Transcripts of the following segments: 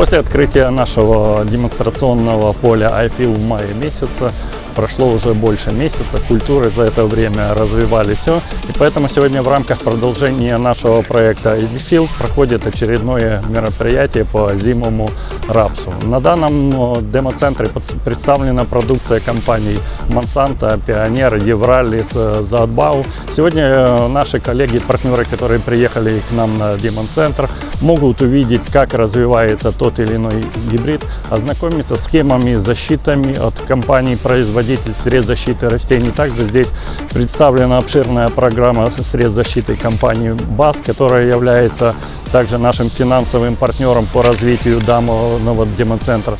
После открытия нашего демонстрационного поля iFeel в мае месяца прошло уже больше месяца, культуры за это время развивали все. И поэтому сегодня в рамках продолжения нашего проекта iFeel проходит очередное мероприятие по зимовому рапсу. На данном э, демо-центре представлена продукция компаний Monsanto, Пионер, Евралис, э, Заотбау. Сегодня э, наши коллеги, партнеры, которые приехали к нам на демон-центр, могут увидеть, как развивается тот или иной гибрид, ознакомиться с схемами, защитами от компаний-производителей средств защиты растений. Также здесь представлена обширная программа средств защиты компании БАС, которая является также нашим финансовым партнером по развитию данного демонцентра.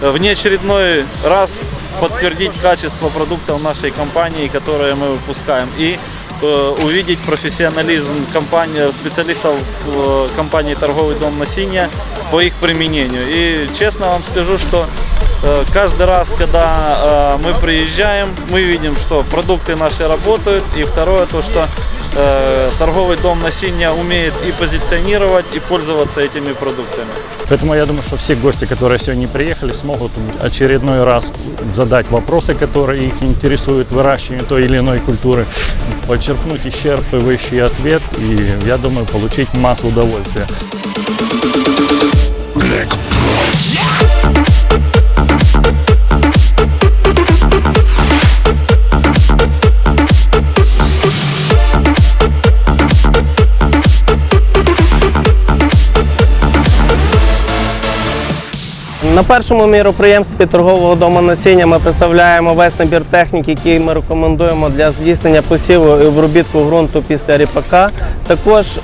внеочередной раз подтвердить качество продуктов нашей компании, которые мы выпускаем, и э, увидеть профессионализм компании, специалистов э, компании «Торговый дом Насинья» по их применению. И честно вам скажу, что каждый раз, когда э, мы приезжаем, мы видим, что продукты наши работают, и второе, то, что э, торговый дом Насинья умеет и позиционировать, и пользоваться этими продуктами. Поэтому я думаю, что все гости, которые сегодня приехали, смогут очередной раз задать вопросы, которые их интересуют в выращивании той или иной культуры, подчеркнуть исчерпывающий ответ и, я думаю, получить массу удовольствия. На першому міроприємстві торгового дому насіння ми представляємо весь набір техніки, який ми рекомендуємо для здійснення посіву і обробітку ґрунту після ріпака. Також е,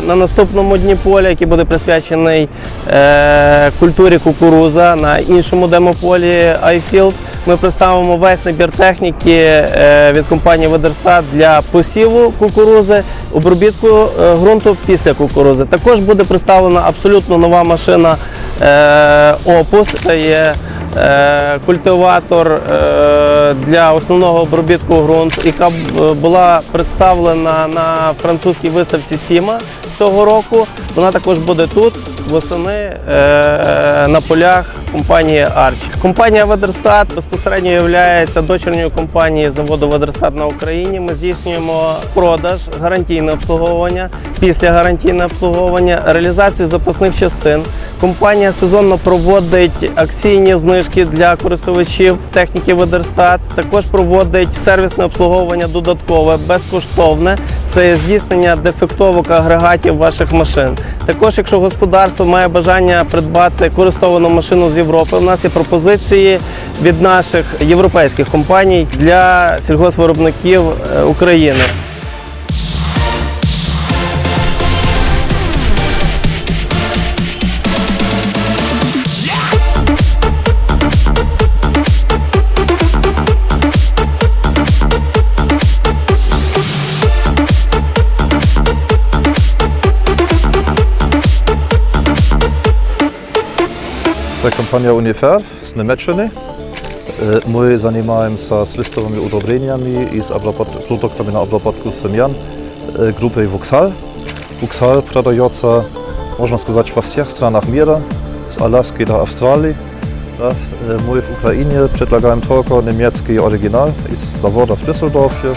на наступному дні поля, який буде присвячений е, культурі кукуруза на іншому демополі iField, ми представимо весь набір техніки е, від компанії Ведерстат для посіву кукурузи, обробітку ґрунту після кукурузи. Також буде представлена абсолютно нова машина Опус. Це є е, культиватор е, для основного обробітку ґрунту, яка е, була представлена на французькій виставці Сіма цього року. Вона також буде тут восени е, на полях компанії Арч. Компанія Ведерстат безпосередньо є дочірньою компанією заводу Ведерстат на Україні. Ми здійснюємо продаж, гарантійне обслуговування, після гарантійне обслуговування, реалізацію запасних частин. Компанія сезонно проводить акційні знижки для користувачів техніки Ведерстат. Також проводить сервісне обслуговування додаткове, безкоштовне. Це здійснення дефектовок агрегатів ваших машин. Також, якщо господарство має бажання придбати користовану машину з Європи, у нас є пропозиції від наших європейських компаній для сільгоспвиробників е, України. Це компанія Unifer з Німеччини. Е, Ми займаємося з листовими удобреннями і з обработ- продуктами на обработку семян е, групи Vuxal. Vuxal продається, можна сказати, во всіх странах мира, з Аляски до Австралії. Да, е, Мы в Украине предлагаем только немецкий оригинал из завода в Düsseldorfе.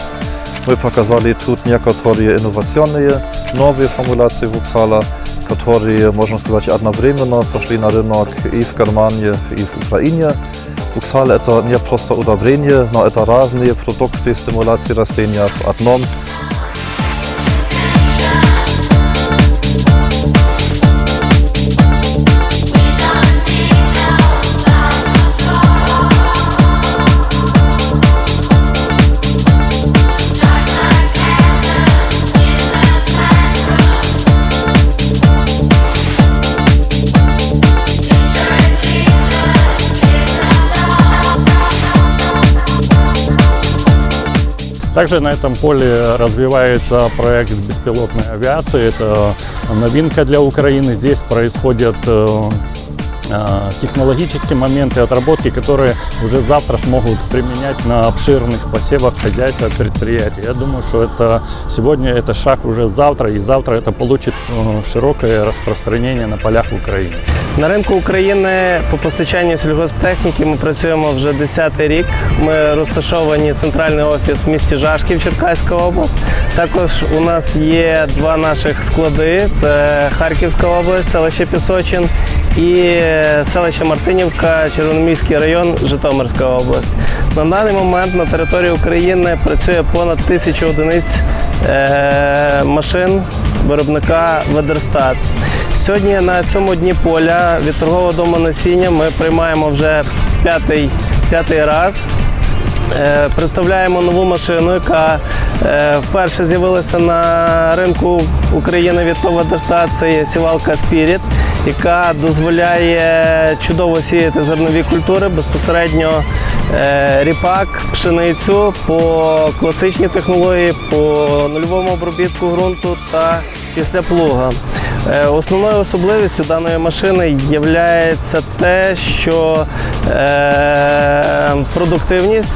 Мы показали тут некоторые инновационные новые формуляции Vuxala, которые, можно сказать, одновременно пошли на рынок и в Германии, и в Украине. Vuxal – это не просто удобрение, но это разные продукты стимуляции растения в одном. Также на этом поле развивается проект беспилотной авиации. Это новинка для Украины. Здесь происходят э, э, технологические моменты отработки, которые уже завтра смогут применять на обширных посевах хозяйства предприятий. Я думаю, что это сегодня это шаг уже завтра, и завтра это получит э, широкое распространение на полях Украины. На ринку України по постачанню сільгосптехніки ми працюємо вже 10-й рік. Ми розташовані центральний офіс в місті Жашків, Черкаська область. Також у нас є два наших склади: це Харківська область, селище Пісочин і селище Мартинівка, Червономіський район, Житомирська область. На даний момент на території України працює понад тисячу одиниць е, машин виробника Ведерстат. Сьогодні на цьому дні поля від торгового дому насіння ми приймаємо вже п'ятий, п'ятий раз. Е, Представляємо нову машину, яка е, вперше з'явилася на ринку України від Ведерстат. Це є сівалка Spirit, яка дозволяє чудово сіяти зернові культури безпосередньо е, ріпак, пшеницю по класичній технології, по нульовому обробітку ґрунту та після плуга. Е, Основною особливістю даної машини є те, що е, продуктивність,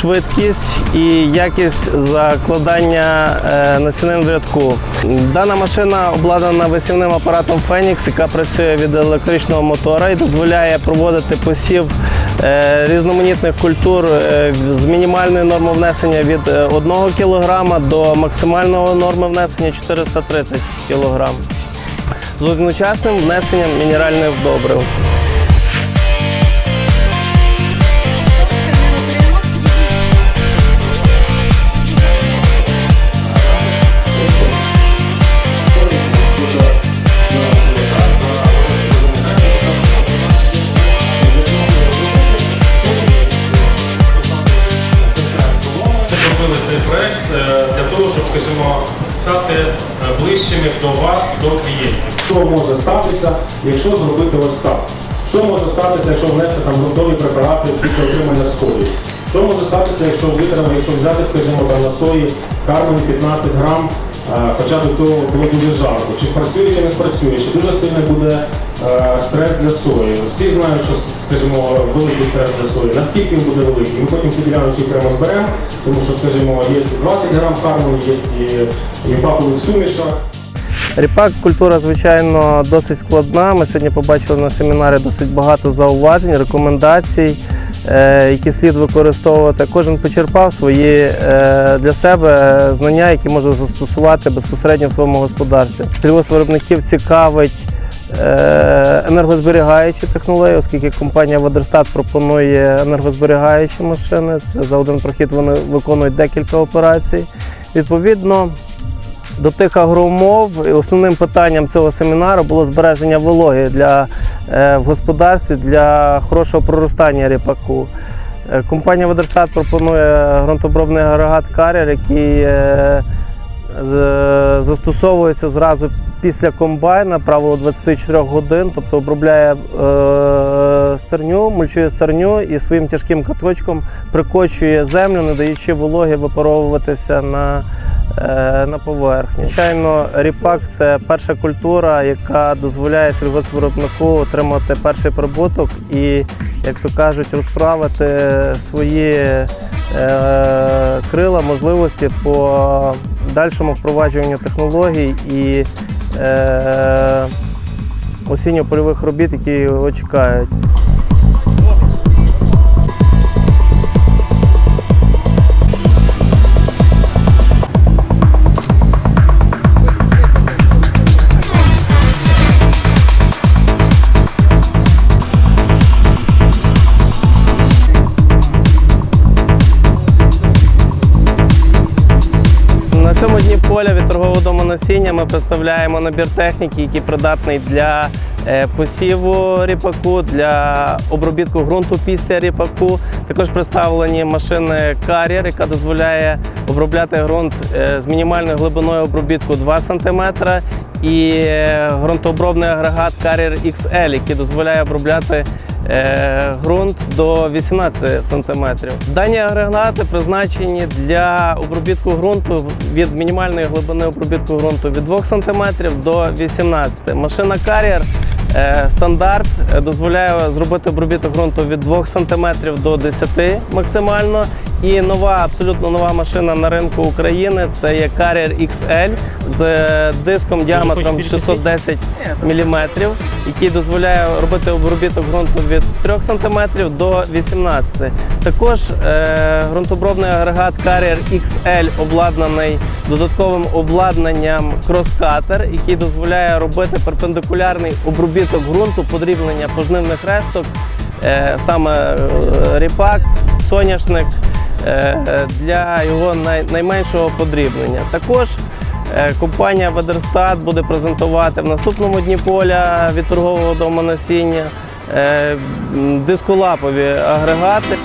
швидкість і якість закладання е, насінин в рядку. Дана машина обладнана висівним апаратом Phoenix, яка працює від електричного мотора і дозволяє проводити посів різноманітних культур з мінімальною нормою внесення від е, 1 кг до максимального норми внесення 430 кг з одночасним внесенням мінеральних добрив. Щоб, скажімо, стати е, ближчими до вас, до клієнтів. Що може статися, якщо зробити ось так? Що може статися, якщо внести там ґрунтові препарати після отримання сої? Що може статися, якщо витримати, якщо взяти, скажімо, там на сої кармені 15 грам, е, хоча до цього було дуже жарко. Чи спрацює, чи не спрацює, чи дуже сильний буде стрес для сої. Всі знають, що, скажімо, великий стрес для сої. Наскільки він буде великий? Ми потім ці діляночки окремо зберемо, тому що, скажімо, є 20 грам кармені, є і, пакових сумішах. Ріпак культура, звичайно, досить складна. Ми сьогодні побачили на семінарі досить багато зауважень, рекомендацій, е, які слід використовувати. Кожен почерпав свої е, для себе знання, які може застосувати безпосередньо в своєму господарстві. Сільгоспвиробників цікавить е, енергозберігаючі технології, оскільки компанія Ведерстат пропонує енергозберігаючі машини. Це за один прохід вони виконують декілька операцій. Відповідно, до тих агроумов основним питанням цього семінару було збереження вологи для, е, в господарстві для хорошого проростання ріпаку. Е, Компанія Ведерстат пропонує ґрунтообробний агрегат Кар'єр, який е, застосовується зразу після комбайна, правило 24 годин, тобто обробляє е, стерню, мульчує стерню і своїм тяжким каточком прикочує землю, не даючи вологі випаровуватися на, е, на поверхню. Звичайно, ріпак це перша культура, яка дозволяє сільгоспвиробнику отримати перший прибуток і, як то кажуть, розправити свої е, крила, можливості по дальшому впроваджуванню технологій і е, осінньо-польових робіт, які його чекають. На цьому дні поля від торгового дому насіння ми представляємо набір техніки, який придатний для е, посіву ріпаку, для обробітку ґрунту після ріпаку. Також представлені машини Carrier, яка дозволяє обробляти ґрунт е, з мінімальною глибиною обробітку 2 см. І е, ґрунтообробний агрегат Carrier XL, який дозволяє обробляти ґрунт до 18 см. Дані агрегати призначені для обробітку ґрунту від мінімальної глибини обробітку ґрунту від 2 см до 18 Машина Carrier Е, Стандарт е, дозволяє зробити обробіток ґрунту від 2 см до 10 максимально. І нова, абсолютно нова машина на ринку України це є Carrier XL з е, диском діаметром 610 мм, який дозволяє робити обробіток ґрунту від 3 см до 18 Також е, ґрунтообробний агрегат Carrier XL обладнаний додатковим обладнанням крос-катер, який дозволяє робити перпендикулярний обробіток ґрунту, подріблення пожнивних решток, е, саме е, ріпак, соняшник для його найменшого подрібнення. Також е, компанія Ведерстат буде презентувати в наступному дні поля від торгового дому насіння е, дисколапові агрегати.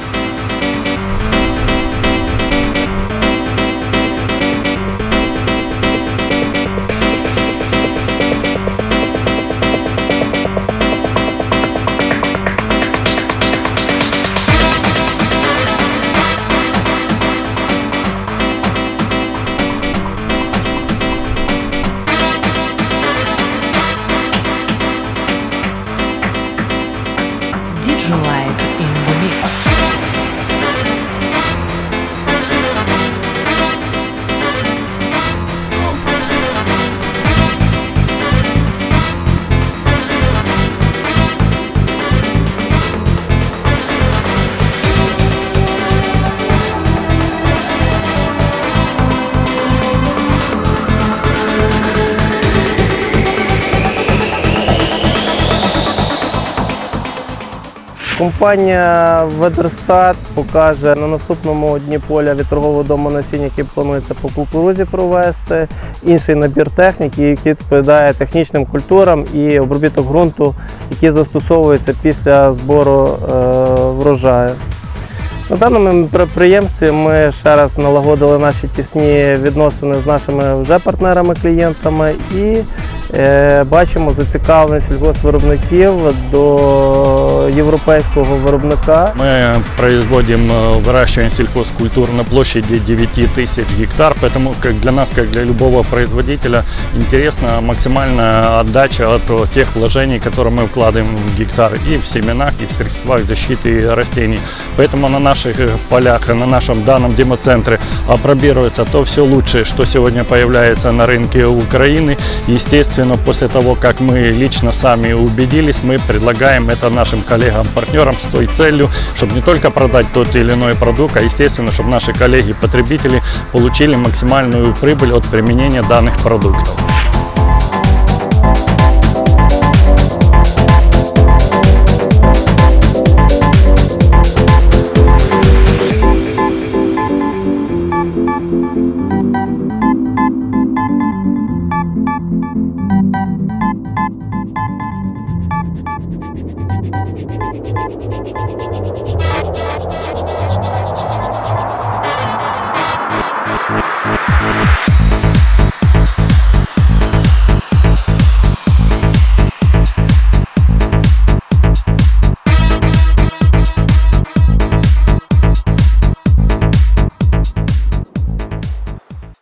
Компанія Ведерстат покаже на наступному дні поля від торгового дому насіння, який планується по кукурузі провести, інший набір техніки, який відповідає технічним культурам і обробіток ґрунту, який застосовується після збору е, врожаю. На даному підприємстві ми ще раз налагодили наші тісні відносини з нашими вже партнерами-клієнтами і бачимо зацікавленість сільгоспвиробників до європейського виробника. Мы производим, э, выращиваем сельхозкультур на площади 9 тысяч гектар, поэтому как для нас, как для любого производителя, интересна максимальная отдача от э, тех вложений, которые мы вкладываем в гектар и в семенах, и в средствах защиты растений. Поэтому на наших э, полях, на нашем данном демоцентре опробируется то все лучшее, что сегодня появляется на рынке Украины. Естественно, после того, как мы лично сами убедились, мы предлагаем это нашим коллегам-партнерам с той целью, чтобы не только продать тот или иной продукт, а естественно, чтобы наши коллеги-потребители получили максимальную прибыль от применения данных продуктов. Thank you.